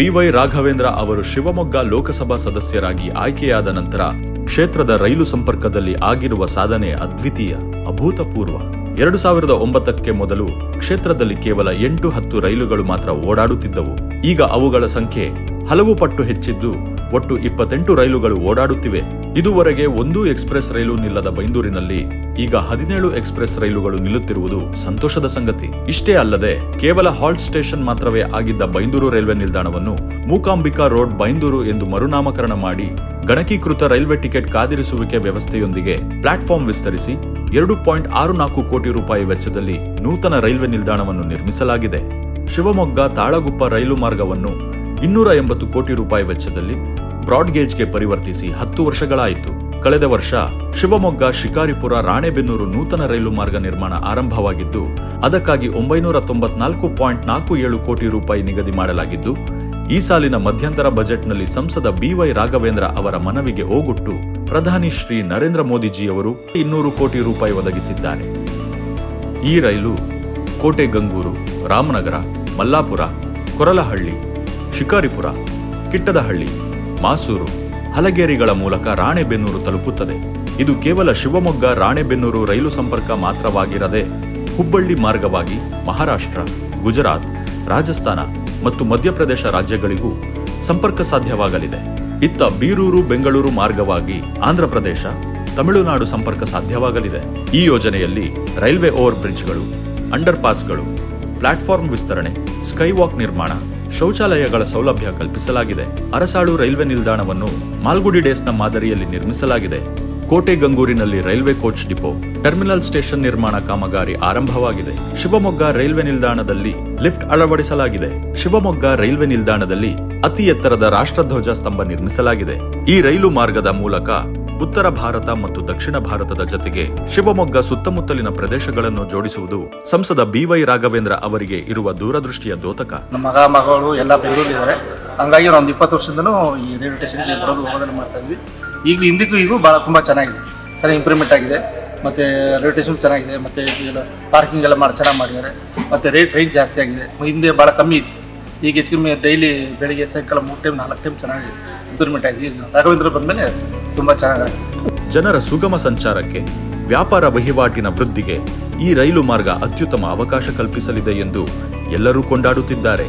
B Y Raghavendra ಅವರು ಶಿವಮೊಗ್ಗ ಲೋಕಸಭಾ ಸದಸ್ಯರಾಗಿ ಆಯ್ಕೆಯಾದ ನಂತರ ಕ್ಷೇತ್ರದ ರೈಲು ಸಂಪರ್ಕದಲ್ಲಿ ಆಗಿರುವ ಸಾಧನೆ ಅದ್ವಿತೀಯ, ಅಭೂತಪೂರ್ವ. ಎರಡು ಸಾವಿರದ ಒಂಬತ್ತಕ್ಕೆ ಮೊದಲು ಕ್ಷೇತ್ರದಲ್ಲಿ ಕೇವಲ ಎಂಟು ಹತ್ತು ರೈಲುಗಳು ಮಾತ್ರ ಓಡಾಡುತ್ತಿದ್ದವು. ಈಗ ಅವುಗಳ ಸಂಖ್ಯೆ ಹಲವು ಪಟ್ಟು ಹೆಚ್ಚಿದ್ದು ಒಟ್ಟು ಇಪ್ಪತ್ತೆಂಟು ರೈಲುಗಳು ಓಡಾಡುತ್ತಿವೆ. ಇದುವರೆಗೆ ಒಂದೂ ಎಕ್ಸ್ಪ್ರೆಸ್ ರೈಲು ನಿಲ್ಲದ ಬೈಂದೂರಿನಲ್ಲಿ ಈಗ ಹದಿನೇಳು ಎಕ್ಸ್ಪ್ರೆಸ್ ರೈಲುಗಳು ನಿಲ್ಲುತ್ತಿರುವುದು ಸಂತೋಷದ ಸಂಗತಿ. ಇಷ್ಟೇ ಅಲ್ಲದೆ, ಕೇವಲ ಹಾಲ್ಟ್ ಸ್ಟೇಷನ್ ಮಾತ್ರವೇ ಆಗಿದ್ದ ಬೈಂದೂರು ರೈಲ್ವೆ ನಿಲ್ದಾಣವನ್ನು ಮೂಕಾಂಬಿಕಾ ರೋಡ್ ಬೈಂದೂರು ಎಂದು ಮರುನಾಮಕರಣ ಮಾಡಿ, ಗಣಕೀಕೃತ ರೈಲ್ವೆ ಟಿಕೆಟ್ ಕಾದಿರಿಸುವಿಕೆ ವ್ಯವಸ್ಥೆಯೊಂದಿಗೆ ಪ್ಲಾಟ್ಫಾರ್ಮ್ ವಿಸ್ತರಿಸಿ ಎರಡು ಪಾಯಿಂಟ್ ಆರು ನಾಲ್ಕು ಕೋಟಿ ರೂಪಾಯಿ ವೆಚ್ಚದಲ್ಲಿ ನೂತನ ರೈಲ್ವೆ ನಿಲ್ದಾಣವನ್ನು ನಿರ್ಮಿಸಲಾಗಿದೆ. ಶಿವಮೊಗ್ಗ ತಾಳಗುಪ್ಪ ರೈಲು ಮಾರ್ಗವನ್ನು ಇನ್ನೂರ ಎಂಬತ್ತು ಕೋಟಿ ರೂಪಾಯಿ ವೆಚ್ಚದಲ್ಲಿ ಬ್ರಾಡ್ ಗೇಜ್ಗೆ ಪರಿವರ್ತಿಸಿ ಹತ್ತು ವರ್ಷಗಳಾಯಿತು. ಕಳೆದ ವರ್ಷ ಶಿವಮೊಗ್ಗ ಶಿಕಾರಿಪುರ ರಾಣೆಬೆನ್ನೂರು ನೂತನ ರೈಲು ಮಾರ್ಗ ನಿರ್ಮಾಣ ಆರಂಭವಾಗಿದ್ದು, ಅದಕ್ಕಾಗಿ ಒಂಬೈನೂರ ತೊಂಬತ್ನಾಲ್ಕು ಪಾಯಿಂಟ್ ನಾಲ್ಕು ಏಳು ಕೋಟಿ ರೂಪಾಯಿ ನಿಗದಿ ಮಾಡಲಾಗಿದ್ದು, ಈ ಸಾಲಿನ ಮಧ್ಯಂತರ ಬಜೆಟ್ನಲ್ಲಿ ಸಂಸದ ಬಿವೈ ರಾಘವೇಂದ್ರ ಅವರ ಮನವಿಗೆ ಓಗೊಟ್ಟು ಪ್ರಧಾನಿ ಶ್ರೀ ನರೇಂದ್ರ ಮೋದಿಜಿಯವರು ಇನ್ನೂರು ಕೋಟಿ ರೂಪಾಯಿ ಒದಗಿಸಿದ್ದಾರೆ. ಈ ರೈಲು ಕೋಟೆ ಗಂಗೂರು ರಾಮನಗರ, ಮಲ್ಲಾಪುರ, ಕೊರಲಹಳ್ಳಿ, ಶಿಕಾರಿಪುರ, ಕಿಟ್ಟದಹಳ್ಳಿ, ಮಾಸೂರು ಹಲಗೇರಿಗಳ ಮೂಲಕ ರಾಣೆಬೆನ್ನೂರು ತಲುಪುತ್ತದೆ. ಇದು ಕೇವಲ ಶಿವಮೊಗ್ಗ, ರಾಣೆಬೆನ್ನೂರು ರೈಲು ಸಂಪರ್ಕ ಮಾತ್ರವಾಗಿರದೆ ಹುಬ್ಬಳ್ಳಿ ಮಾರ್ಗವಾಗಿ ಮಹಾರಾಷ್ಟ್ರ, ಗುಜರಾತ್, ರಾಜಸ್ಥಾನ ಮತ್ತು ಮಧ್ಯಪ್ರದೇಶ ರಾಜ್ಯಗಳಿಗೂ ಸಂಪರ್ಕ ಸಾಧ್ಯವಾಗಲಿದೆ. ಇತ್ತ ಬೀರೂರು, ಬೆಂಗಳೂರು ಮಾರ್ಗವಾಗಿ ಆಂಧ್ರಪ್ರದೇಶ ತಮಿಳುನಾಡು ಸಂಪರ್ಕ ಸಾಧ್ಯವಾಗಲಿದೆ. ಈ ಯೋಜನೆಯಲ್ಲಿ ರೈಲ್ವೆ ಓವರ್ ಬ್ರಿಡ್ಜ್ಗಳು ಅಂಡರ್ ಪಾಸ್ಗಳು ಪ್ಲಾಟ್ಫಾರ್ಮ್ ವಿಸ್ತರಣೆ, ಸ್ಕೈವಾಕ್ ನಿರ್ಮಾಣ ಶೌಚಾಲಯಗಳ ಸೌಲಭ್ಯ ಕಲ್ಪಿಸಲಾಗಿದೆ. ಅರಸಾಳು ರೈಲ್ವೆ ನಿಲ್ದಾಣವನ್ನು ಮಾಲ್ಗುಡಿ ಡೇಸ್ನ ಮಾದರಿಯಲ್ಲಿ ನಿರ್ಮಿಸಲಾಗಿದೆ. ಕೋಟೆ ಗಂಗೂರಿನಲ್ಲಿ railway coach depot, terminal station ನಿರ್ಮಾಣ ಕಾಮಗಾರಿ ಆರಂಭವಾಗಿದೆ. ಶಿವಮೊಗ್ಗ ರೈಲ್ವೆ ನಿಲ್ದಾಣದಲ್ಲಿ ಲಿಫ್ಟ್ ಅಳವಡಿಸಲಾಗಿದೆ. ಶಿವಮೊಗ್ಗ ರೈಲ್ವೆ ನಿಲ್ದಾಣದಲ್ಲಿ ಅತಿ ಎತ್ತರದ ರಾಷ್ಟ್ರಧ್ವಜ ಸ್ತಂಭ ನಿರ್ಮಿಸಲಾಗಿದೆ. ಈ ರೈಲು ಮಾರ್ಗದ ಮೂಲಕ ಉತ್ತರ ಭಾರತ ಮತ್ತು ದಕ್ಷಿಣ ಭಾರತದ ಜತೆಗೆ ಶಿವಮೊಗ್ಗ ಸುತ್ತಮುತ್ತಲಿನ ಪ್ರದೇಶಗಳನ್ನು ಜೋಡಿಸುವುದು ಸಂಸದ ಬಿವೈ ರಾಘವೇಂದ್ರ ಅವರಿಗೆ ಇರುವ ದೂರದೃಷ್ಟಿಯ ದೋತಕ. ನಮ್ಮ ಮಗ, ಮಗಳು ಎಲ್ಲ ಬೆಂಗಳೂರಿದ್ದಾರೆ ಹಂಗಾಗಿ ಒಂದು ಇಪ್ಪತ್ತು ವರ್ಷದಿಂದಲೂ ಈ ರೈಲ್ವೆ ಸ್ಟೇಷನ್ಗೆ ಮಾಡ್ತಾ ಇದ್ವಿ. ಈಗ ಹಿಂದಿಗೂ ಈಗೂ ಭಾಳ ತುಂಬ ಚೆನ್ನಾಗಿದೆ. ಚೆನ್ನಾಗಿ ಇಂಪ್ರೂವ್ಮೆಂಟ್ ಆಗಿದೆ. ಮತ್ತು ರೈಲ್ವೆ ಸ್ಟೇಷನ್ ಚೆನ್ನಾಗಿದೆ. ಮತ್ತು ಎಲ್ಲ ಪಾರ್ಕಿಂಗ್ ಎಲ್ಲ ಮಾಡಿ, ಚೆನ್ನಾಗಿ ಮಾಡಿದ್ದಾರೆ. ಮತ್ತು ರೇಟ್ ರೈಟ್ ಜಾಸ್ತಿ ಆಗಿದೆ. ಹಿಂದೆ ಭಾಳ ಕಮ್ಮಿ ಇತ್ತು. ಈಗ ಹೆಚ್ಚು ಕಮ್ಮಿ ಡೈಲಿ ಬೆಳಿಗ್ಗೆ ಸಾಯಂಕಾಲ ಮೂರು ಟೈಮ್ ನಾಲ್ಕು ಟೈಮ್ ಚೆನ್ನಾಗಿ ಇಂಪ್ರೂವ್ಮೆಂಟ್ ಆಗಿದೆ. ರಾಘವೇಂದ್ರ ಬಂದಮೇಲೆ ತುಂಬ ಚೆನ್ನಾಗಿದೆ ಜನರ ಸುಗಮ ಸಂಚಾರಕ್ಕೆ ವ್ಯಾಪಾರ ವಹಿವಾಟಿನ ವೃದ್ಧಿಗೆ ಈ ರೈಲು ಮಾರ್ಗ ಅತ್ಯುತ್ತಮ ಅವಕಾಶ ಕಲ್ಪಿಸಲಿದೆ ಎಂದು ಎಲ್ಲರೂ ಕೊಂಡಾಡುತ್ತಿದ್ದಾರೆ.